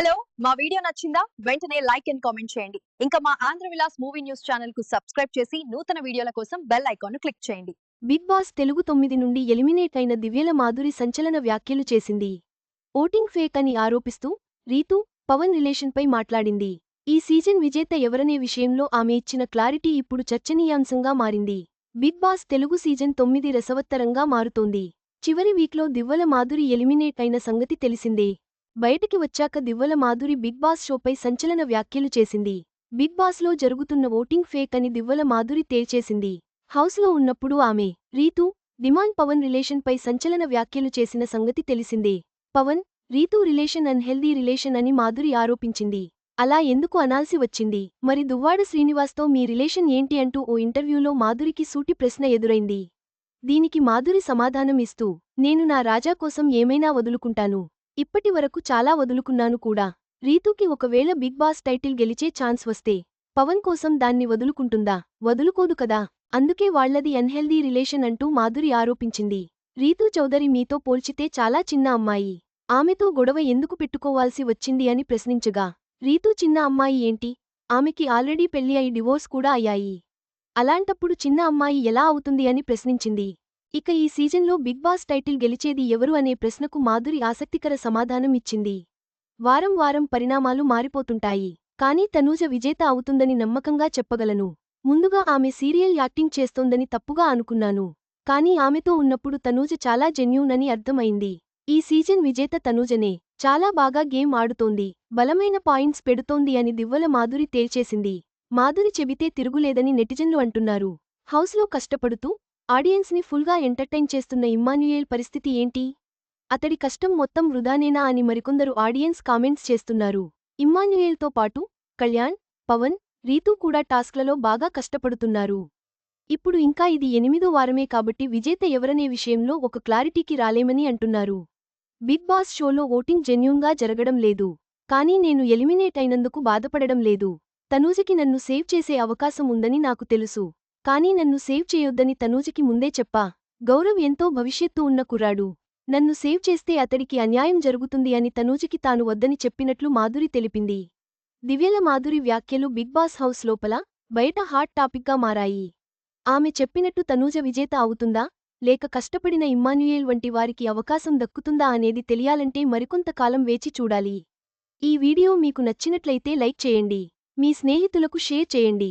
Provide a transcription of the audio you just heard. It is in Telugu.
హలో మా వీడియో నచ్చిందా? వెంటనే లైక్ అండ్ కామెంట్ చేయండి. ఇంకా మా ఆంధ్ర విలాస్ మూవీ న్యూస్ ఛానల్కు సబ్స్క్రైబ్ చేసి నూతన వీడియోల కోసం బెల్ ఐకాన్ క్లిక్ చేయండి. బిగ్ బాస్ తెలుగు తొమ్మిది నుండి ఎలిమినేట్ అయిన దివ్యల మాధురి సంచలన వ్యాఖ్యలు చేసింది. ఓటింగ్ ఫేక్ అని ఆరోపిస్తూ రీతు పవన్ రిలేషన్పై మాట్లాడింది. ఈ సీజన్ విజేత ఎవరనే విషయంలో ఆమె ఇచ్చిన క్లారిటీ ఇప్పుడు చర్చనీయాంశంగా మారింది. బిగ్ బాస్ తెలుగు సీజన్ తొమ్మిది రసవత్తరంగా మారుతోంది. చివరి వీక్లో దివ్వల మాధురి ఎలిమినేట్ అయిన సంగతి తెలిసిందే. బయటికి వచ్చాక దివ్వల మాధురి బిగ్ బాస్ షోపై సంచలన వ్యాఖ్యలు చేసింది. బిగ్ బాస్లో జరుగుతున్న ఓటింగ్ ఫేక్ అని దివ్వల మాధురి తేల్చేసింది. హౌస్లో ఉన్నప్పుడు ఆమె రీతు డిమాండ్ పవన్ రిలేషన్పై సంచలన వ్యాఖ్యలు చేసిన సంగతి తెలిసిందే. Pawan Ritu relation unhealthy relation అని మాధురి ఆరోపించింది. అలా ఎందుకు అనాల్సి వచ్చింది? మరి దువ్వాడ శ్రీనివాస్తో మీ రిలేషన్ ఏంటి అంటూ ఓ ఇంటర్వ్యూలో మాధురికి సూటి ప్రశ్న ఎదురైంది. దీనికి మాధురి సమాధానం ఇస్తూ నేను నా రాజా కోసం ఏమైనా వదులుకుంటాను. ఇప్పటి వరకు చాలా వదులుకున్నాను కూడా. రీతూకి ఒకవేళ బిగ్ బాస్ టైటిల్ గెలిచే ఛాన్స్ వస్తే పవన్ కోసం దాన్ని వదులుకుంటుందా? వదులుకోదు కదా? అందుకే వాళ్ళది అన్హెల్దీ రిలేషన్ అంటూ మాధురి ఆరోపించింది. రీతూ చౌదరి మీతో పోల్చితే చాలా చిన్న అమ్మాయి. ఆమెతో గొడవ ఎందుకు పెట్టుకోవాల్సి వచ్చింది అని ప్రశ్నించగా రీతూ చిన్న అమ్మాయి ఏంటి? ఆమెకి ఆల్రెడీ పెళ్ళి అయి డివోర్స్ కూడా అయ్యాయి. అలాంటప్పుడు చిన్న అమ్మాయి ఎలా అవుతుంది అని ప్రశ్నించింది. ఇక ఈ సీజన్లో బిగ్ బాస్ టైటిల్ గెలిచేది ఎవరు అనే ప్రశ్నకు మాధురి ఆసక్తికర సమాధానం ఇచ్చింది. వారం వారం పరిణామాలు మారిపోతుంటాయి కానీ తనూజ విజేత అవుతుందని నమ్మకంగా చెప్పగలను. ముందుగా ఆమె సీరియల్ యాక్టింగ్ చేస్తోందని తప్పుగా అనుకున్నాను కానీ ఆమెతో ఉన్నప్పుడు తనూజ చాలా జెన్యూన్ అని అర్థమైంది. ఈ సీజన్ విజేత తనూజనే చాలా బాగా గేమ్ ఆడుతోంది బలమైన పాయింట్స్ పెడుతోంది అని దివ్వల మాధురి తేల్చేసింది. మాధురి చెబితే తిరుగులేదని నెటిజన్లు అంటున్నారు. హౌస్లో కష్టపడుతూ ఆడియన్స్ని ఫుల్గా ఎంటర్టైన్ చేస్తున్న ఇమ్మాన్యుయేల్ పరిస్థితి ఏంటి? అతడి కష్టం మొత్తం వృధానేనా అని మరికొందరు ఆడియన్స్ కామెంట్స్ చేస్తున్నారు. ఇమ్మాన్యుయేల్తో పాటు కళ్యాణ్ పవన్ రీతూ కూడా టాస్క్లలో బాగా కష్టపడుతున్నారు. ఇప్పుడు ఇంకా ఇది ఎనిమిదో వారమే కాబట్టి విజేత ఎవరనే విషయంలో ఒక క్లారిటీకి రాలేమని అంటున్నారు. బిగ్ బాస్ షోలో ఓటింగ్ జెన్యున్గా జరగడం లేదు. కానీ నేను ఎలిమినేట్ అయినందుకు బాధపడడం లేదు. తనూజకి నన్ను సేవ్ చేసే అవకాశం ఉందని నాకు తెలుసు. కానీ నన్ను సేవ్ చేయొద్దని తనూజకి ముందే చెప్పా. గౌరవ్ ఎంతో భవిష్యత్తు ఉన్న కుర్రాడు. నన్ను సేవ్ చేస్తే అతడికి అన్యాయం జరుగుతుంది అని తనూజకి తాను వద్దని చెప్పినట్లు మాధురి తెలిపింది. దివ్యల మాధురి వ్యాఖ్యలు బిగ్ బాస్ హౌస్ లోపల బయట హాట్ టాపిక్గా మారాయి. ఆమె చెప్పినట్టు తనూజ విజేత అవుతుందా? లేక కష్టపడిన ఇమ్మాన్యుయేల్ వంటి వారికి అవకాశం దక్కుతుందా అనేది తెలియాలంటే మరికొంతకాలం వేచి చూడాలి. ఈ వీడియో మీకు నచ్చినట్లయితే లైక్ చేయండి. మీ స్నేహితులకు షేర్ చేయండి.